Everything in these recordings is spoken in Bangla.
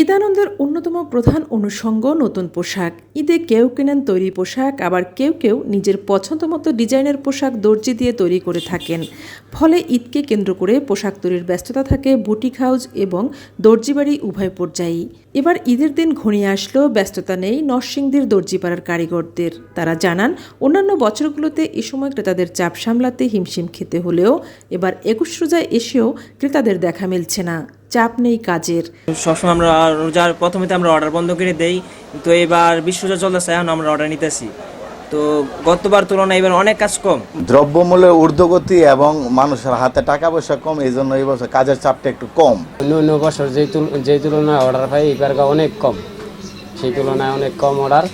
ঈদ আনন্দের অন্যতম প্রধান অনুষঙ্গ নতুন পোশাক। ঈদে কেউ কেনেন তৈরি পোশাক, আবার কেউ কেউ নিজের পছন্দ মতো ডিজাইনের পোশাক দর্জি দিয়ে তৈরি করে থাকেন। ফলে ঈদকে কেন্দ্র করে পোশাক তৈরির ব্যস্ততা থাকে বুটিক হাউস এবং দর্জিবাড়ি উভয় পর্যায়েই। এবার ঈদের দিন ঘনিয়ে আসলেও ব্যস্ততা নেই নরসিংদীর দর্জিপাড়ার কারিগরদের। তারা জানান, অন্যান্য বছরগুলোতে এ সময় ক্রেতাদের চাপ সামলাতে হিমশিম খেতে হলেও এবার একুশ রোজায় এসেও ক্রেতাদের দেখা মিলছে না। চাপ নেই কাজের। সবসময় আমরা রোজার প্রথমে তো আমরা অর্ডার বন্ধ করে দেই তো এবার বিশ্বজা চলতেছে এখন আমরা অর্ডার নিতেছি। তো গতবার তুলনায় এবার অনেক কাজ কম। দ্রব্যমূল্যের ঊর্ধ্বগতি এবং মানুষের হাতে টাকা পয়সা কম এই জন্য এই বছর কাজের চাপটা একটু কম। অন্য অন্য বছর যেই তুল যেই তুলনায় অর্ডার পাই এবার অনেক কম। সেই তুলনায় অনেক কম অর্ডার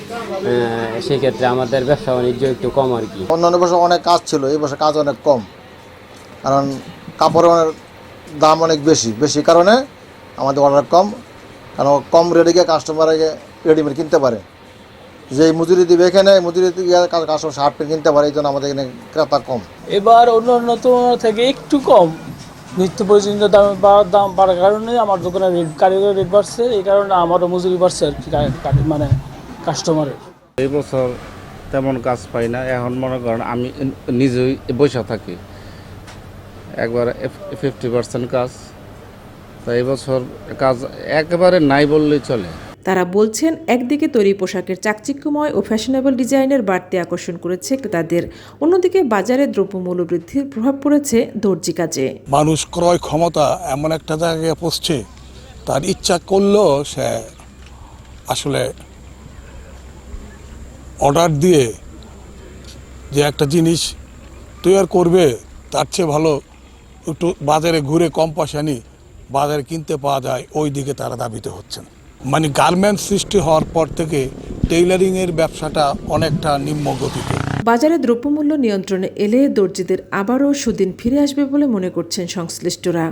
সেক্ষেত্রে আমাদের ব্যবসা বাণিজ্য একটু কম আর কি। অন্যান্য বছর অনেক কাজ ছিল এই বছর কাজ অনেক কম। কারণ কাপড়ের দাম অনেক বেশি বেশি কারণে আমাদের অর্ডার কম কারণ কম রেটে গিয়ে কাস্টমার রেডিমেড কিনতে পারে। যে মজুরি দিবে এখানে মজুরি দিয়ে কাস্টমার শার্ট প্যান্ট কিনতে পারে এই জন্য আমাদের এখানে ক্রেতা কম। এবার অন্য অন্য থেকে একটু কম। নিত্য প্রয়োজনীয় দাম বা- দাম বাড়ার কারণে আমার দোকানের রেট কারিগরের রেট বাড়ছে এই কারণে আমারও মজুরি বাড়ছে আর কা- মানে কাস্টমারের এই বছর তেমন কাজ পাই না এখন মনে করেন আমি নিজেই বসে থাকি। একবার ফিফটি পার্সেন্ট কাজ। তো এবছর কাজ একেবারে নাই বললেই চলে। তারা বলছেন একদিকে তৈরি পোশাকের চাকচিক্যময় ও ফ্যাশনেবল ডিজাইনের বাড়তি আকর্ষণ করেছে ক্রেতাদের অন্যদিকে বাজারে দ্রব্যমূল্য বৃদ্ধির প্রভাব পড়েছে দর্জি কাজে। মানুষ ক্রয় ক্ষমতা এমন একটা জায়গায় পৌঁছছে তার ইচ্ছা করলেও সে আসলে অর্ডার দিয়ে যে একটা জিনিস তৈরি করবে তার চেয়ে ভালো একটু বাজারে ঘুরে কম পয়সা নিয়ে বাজারে কিনতে পাওয়া যায়, ওই দিকে তারা দাবিত হচ্ছেন। মানে গার্মেন্টস সৃষ্টি হওয়ার পর থেকে টেইলারিংয়ের ব্যবসাটা অনেকটা নিম্নগতিতে। বাজারে দ্রব্যমূল্য নিয়ন্ত্রণে এলে দর্জিদের আবারও সুদিন ফিরে আসবে বলে মনে করছেন সংশ্লিষ্টরা।